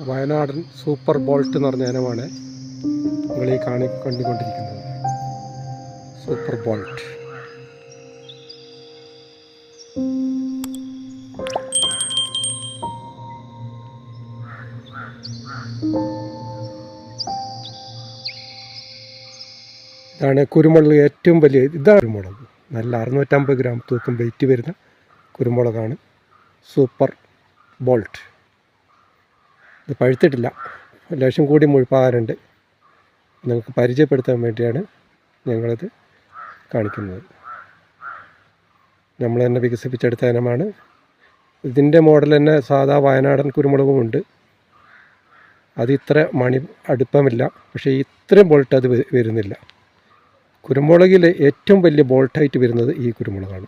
വയനാടൻ super bolt എന്ന് പറഞ്ഞ ഇനമാണ് നിങ്ങൾ ഈ കാണി കണ്ടുകൊണ്ടിരിക്കുന്നത്. Super bolt. ഇതാണ് കുരുമുളക് ഏറ്റവും വലിയ ഇതാണ് കുരുമുളക്. നല്ല അറുന്നൂറ്റമ്പത് ഗ്രാം തൂക്കം വെയിറ്റ് വരുന്ന കുരുമുളകാണ് സൂപ്പർ ബോൾട്ട്. ഇത് പഴുത്തിട്ടില്ല. ലേശം കൂടി മുഴുപ്പാകാറുണ്ട് നിങ്ങൾക്ക് പരിചയപ്പെടുത്താൻ വേണ്ടിയാണ് ഞങ്ങളിത് കാണിക്കുന്നത്. നമ്മൾ തന്നെ വികസിപ്പിച്ചെടുത്ത ഇനമാണ് ഇതിന്റെ മോഡൽ തന്നെ സാധാ വയനാടൻ കുരുമുളകും ഉണ്ട്. അത് ഇത്ര മണി അടുപ്പമില്ല. പക്ഷേ ഇത്രയും ബോൾട്ട് അത് വരുന്നില്ല. കുരുമുളകിൽ ഏറ്റവും വലിയ ബോൾട്ടായിട്ട് വരുന്നത് ഈ കുരുമുളകാണ്.